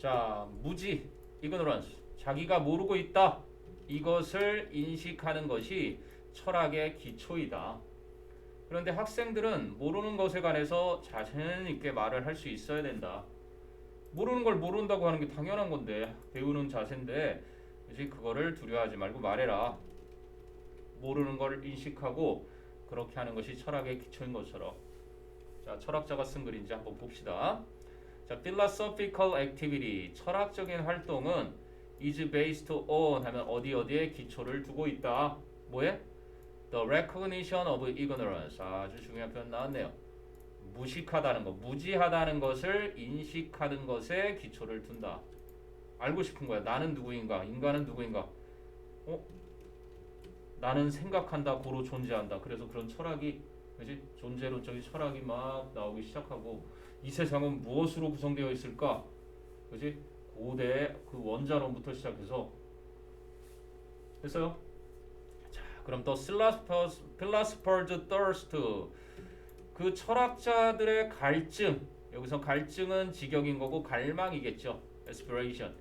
자, 무지, ignorance. 자기가 모르고 있다. 이것을 인식하는 것이 철학의 기초이다. 그런데 학생들은 모르는 것에 관해서 자신 있게 말을 할 수 있어야 된다. 모르는 걸 모른다고 하는 게 당연한 건데 배우는 자세인데 이제 그거를 두려워하지 말고 말해라. 모르는 걸 인식하고 그렇게 하는 것이 철학의 기초인 것처럼. 자, 철학자가 쓴 글인지 한번 봅시다. 자, philosophical activity 철학적인 활동은 is based on 하면 어디 어디에 기초를 두고 있다. 뭐에? The recognition of ignorance 아주 중요한 표현 나왔네요. 무식하다는 것, 무지하다는 것을 인식하는 것에 기초를 둔다. 알고 싶은 거야. 나는 누구인가? 인간은 누구인가? 어? 나는 생각한다, 고로 존재한다. 그래서 그런 철학이, 그지? 존재론적인 철학이 막 나오기 시작하고 이 세상은 무엇으로 구성되어 있을까? 그지? 고대 그 원자론부터 시작해서 됐어요? 자, 그럼 또 philosophers, philosophers thirst 그 철학자들의 갈증 여기서 갈증은 직역인 거고 갈망이겠죠. aspiration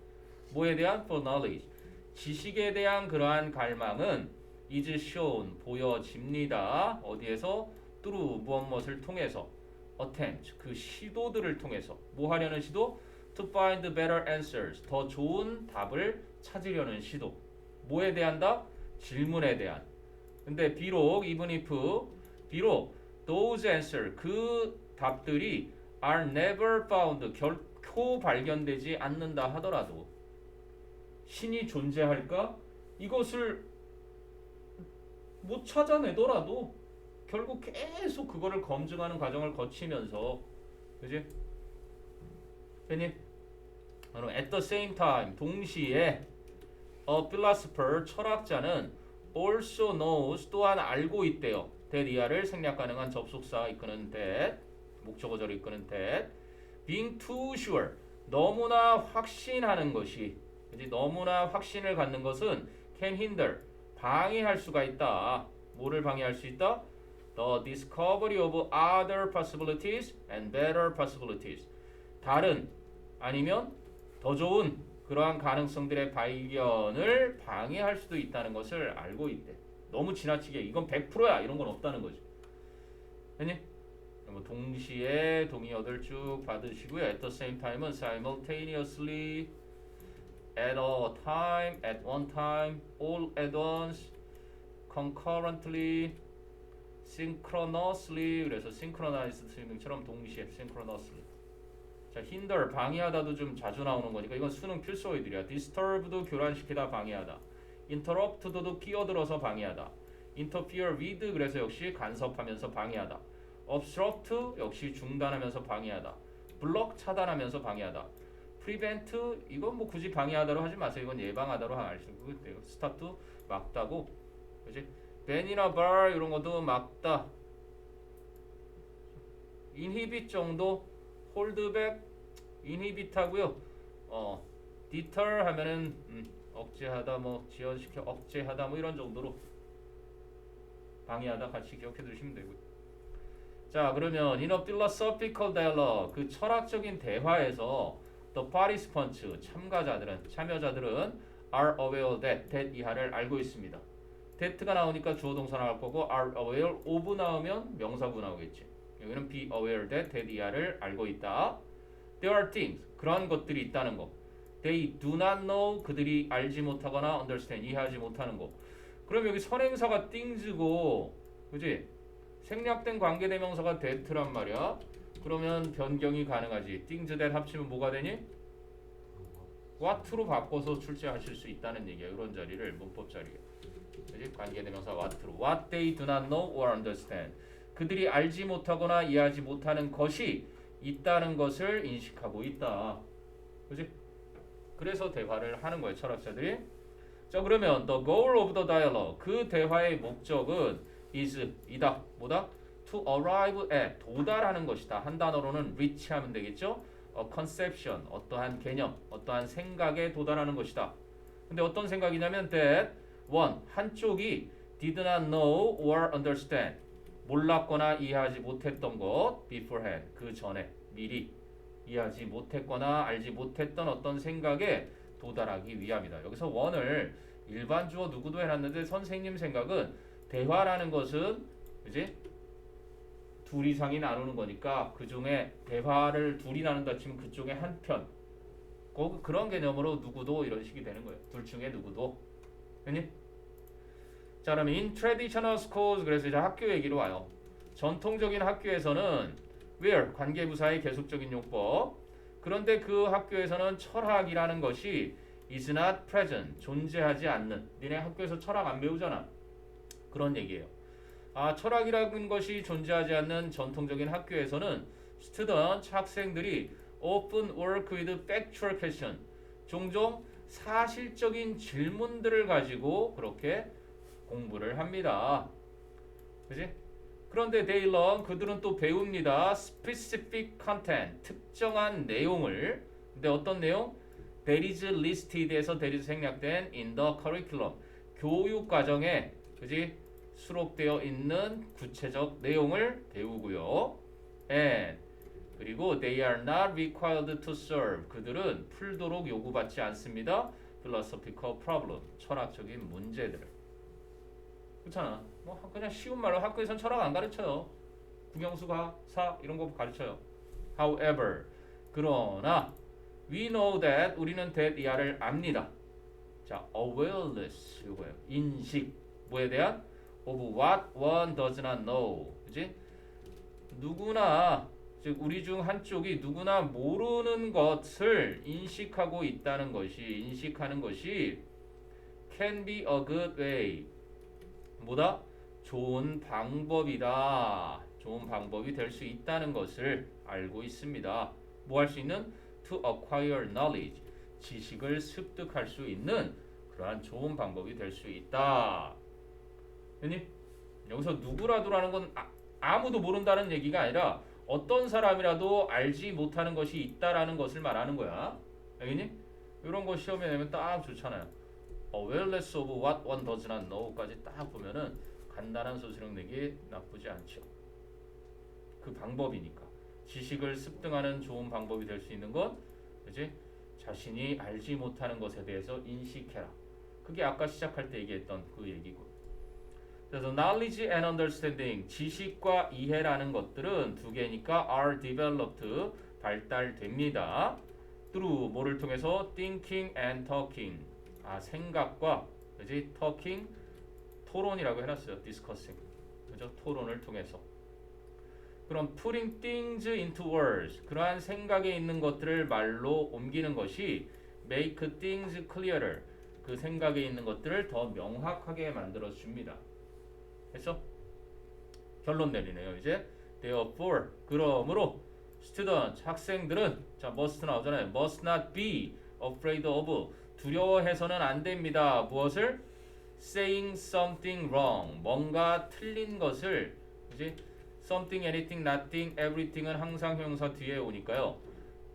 뭐에 대한 for knowledge 지식에 대한 그러한 갈망은 is shown 보여집니다. 어디에서 through 무엇 무엇을 통해서 attempt 그 시도들을 통해서 뭐 하려는 시도? To find better answers 더 좋은 답을 찾으려는 시도. 뭐에 대한다 질문에 대한. 근데 비록 even if 비록 those answer 그 답들이 are never found 결코 발견되지 않는다 하더라도 신이 존재할까? 이것을 못 찾아내더라도 결국 계속 그거를 검증하는 과정을 거치면서 그지? 괜히 at the same time 동시에 a philosopher 철학자는 also knows 또한 알고 있대요. 이하를 생략 가능한 접속사 이끄는 that 목적어절 이끄는 that being too sure 너무나 확신하는 것이 그지 너무나 확신을 갖는 것은 can hinder 방해할 수가 있다. 뭐를 방해할 수 있다? The discovery of other possibilities and better possibilities. 다른 아니면 더 좋은 그러한 가능성들의 발견을 방해할 수도 있다는 것을 알고 있대. 너무 지나치게 이건 100%야 이런 건 없다는 거지. 됐니? 뭐 동시에 동의어들 쭉 받으시고요. At the same time은 simultaneously, at a time, at one time, all at once, concurrently, synchronously 그래서 synchronized 스위밍처럼 동시에 synchronously 자, hinder 방해하다도 좀 자주 나오는 거니까 이건 수능 필수어이들이야. disturb도 교란시키다 방해하다. interrupt도 끼어들어서 방해하다. interfere with 그래서 역시 간섭하면서 방해하다. obstruct 역시 중단하면서 방해하다. block 차단하면서 방해하다. prevent 이건 뭐 굳이 방해하다로 하지 마세요. 이건 예방하다로 하시고 돼요. stop 막다고. 그지? Ban이나 bar 이런 것도 막다. inhibit 정도 홀드백 인히비트하고요. 어 디터 하면은 음, 억제하다 뭐 지연시켜 억제하다 뭐 이런 정도로 방해하다 같이 기억해 두시면 되고요. 자 그러면 a philosophical dialogue 그 철학적인 대화에서 the participants 참가자들은 참여자들은 are aware that that 이하를 알고 있습니다. That가 나오니까 주어 동사 나올 거고 are aware of 나오면 명사구 나오겠지. 여기는 be aware that that 이하를 알고 있다. There are things 그러한 것들이 있다는 거. They do not know 그들이 알지 못하거나 understand 이해하지 못하는 거. 그럼 여기 선행사가 things고, 그지? 생략된 관계대명사가 that란 말이야. 그러면 변경이 가능하지. things that 합치면 뭐가 되니? what로 바꿔서 출제하실 수 있다는 얘기야. 이런 자리를 문법 자리에. 그지? 관계대명사 what로. What they do not know or understand. 그들이 알지 못하거나 이해하지 못하는 것이 있다는 것을 인식하고 있다. 그지? 그래서 대화를 하는 거예요, 철학자들이. 자, 그러면 the goal of the dialogue 그 대화의 목적은 is 이다. 뭐다? to arrive at 도달하는 것이다. 한 단어로는 reach 하면 되겠죠? a conception 어떠한 개념, 어떠한 생각에 도달하는 것이다. 근데 어떤 생각이냐면 that one 한쪽이 did not know or understand 몰랐거나 이해하지 못했던 것 beforehand 그 전에 미리 이해하지 못했거나 알지 못했던 어떤 생각에 도달하기 위함이다. 여기서 원을 일반 주어 누구도 해놨는데 선생님 생각은 대화라는 것은 그지 둘 이상이 나누는 거니까 그 중에 대화를 둘이 나눈다 치면 그쪽에 한 편. 그 그런 개념으로 누구도 이런 식이 되는 거예요. 둘 중에 누구도. 됐니? 자, 그럼 in traditional schools 그래서 이제 학교 얘기로 와요. 전통적인 학교에서는 where 관계부사의 계속적인 용법. 그런데 그 학교에서는 철학이라는 것이 is not present 존재하지 않는. 니네 학교에서 철학 안 배우잖아. 그런 얘기예요. 아, 철학이라는 것이 존재하지 않는 전통적인 학교에서는 student 학생들이 often work with factual question 종종 사실적인 질문들을 가지고 그렇게 공부를 합니다. 그지? 그런데 they learn 그들은 또 배웁니다. specific content 특정한 내용을 근데 어떤 내용? that is listed에서 that is 생략된 in the curriculum 교육 과정에 그지? 수록되어 있는 구체적 내용을 배우고요. and 그리고 they are not required to solve 그들은 풀도록 요구받지 않습니다. philosophical problem 철학적인 문제들을 그렇잖아. 뭐 그냥 쉬운 말로 학교에선 철학 안 가르쳐요. 국영수가 사 이런 거 가르쳐요. However 그러나 we know that 우리는 that 이하를 압니다. 자 awareness 이거예요. 인식 뭐에 대한 of what one does not know. 그지? 누구나 즉 우리 중 한쪽이 누구나 모르는 것을 인식하고 있다는 것이 인식하는 것이 can be a good way. 뭐다? 좋은 방법이다. 좋은 방법이 될 수 있다는 것을 알고 있습니다. 뭐 할 수 있는? To acquire knowledge. 지식을 습득할 수 있는 그러한 좋은 방법이 될 수 있다. 됐니? 여기서 누구라도라는 건 아, 아무도 모른다는 얘기가 아니라 어떤 사람이라도 알지 못하는 것이 있다라는 것을 말하는 거야. 알겠니? 이런 거 시험에 내면 딱 좋잖아요. Awareness of what one does not know까지 딱 보면은 간단한 소수령 내기 나쁘지 않죠. 그 방법이니까 지식을 습득하는 좋은 방법이 될 수 있는 것, 그지? 자신이 알지 못하는 것에 대해서 인식해라. 그게 아까 시작할 때 얘기했던 그 얘기고. 그래서 knowledge and understanding 지식과 이해라는 것들은 두 개니까 are developed 발달됩니다. through 뭐를 통해서 thinking and talking 아 생각과 그지 talking 토론이라고 해놨어요 discussing 그죠 토론을 통해서 그럼 putting things into words 그러한 생각에 있는 것들을 말로 옮기는 것이 make things clearer 그 생각에 있는 것들을 더 명확하게 만들어 줍니다. 그래서 결론 내리네요. 이제 therefore 그러므로 student 학생들은 자 must 나오잖아요. must not be afraid of 두려워해서는 안 됩니다. 무엇을 saying something wrong 뭔가 틀린 것을 이제 something, anything, nothing, everything은 항상 형용사 뒤에 오니까요.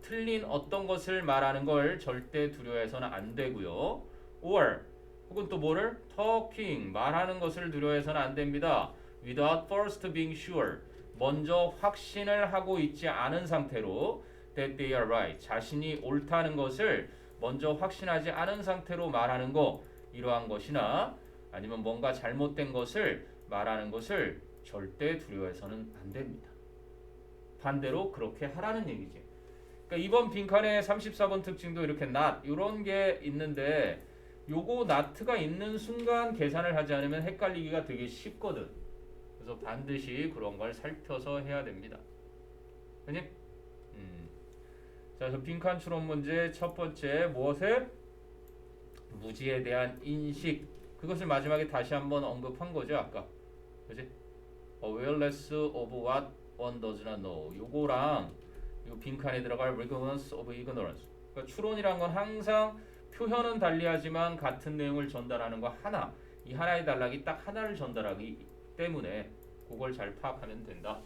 틀린 어떤 것을 말하는 걸 절대 두려워해서는 안 되고요. or 혹은 또 뭐를 talking 말하는 것을 두려워해서는 안 됩니다. without first being sure 먼저 확신을 하고 있지 않은 상태로 that they are right 자신이 옳다는 것을 먼저 확신하지 않은 상태로 말하는 거 이러한 것이나 아니면 뭔가 잘못된 것을 말하는 것을 절대 두려워해서는 안 됩니다. 반대로 그렇게 하라는 얘기지. 그러니까 이번 빈칸의 34번 특징도 이렇게 not 이런 게 있는데 요거 not가 있는 순간 계산을 하지 않으면 헷갈리기가 되게 쉽거든. 그래서 반드시 그런 걸 살펴서 해야 됩니다. 음. 자, 저 빈칸 추론 문제 첫 번째 무엇에 무지에 대한 인식. 그것을 마지막에 다시 한번 언급한 거죠 아까. 그지? Awareness of what one does not know. 요거랑 요 빈칸에 들어갈 recognize of ignorance. 그러니까 추론이란 건 항상 표현은 달리하지만 같은 내용을 전달하는 거 하나. 이 하나의 단락이 딱 하나를 전달하기 때문에 그걸 잘 파악하면 된다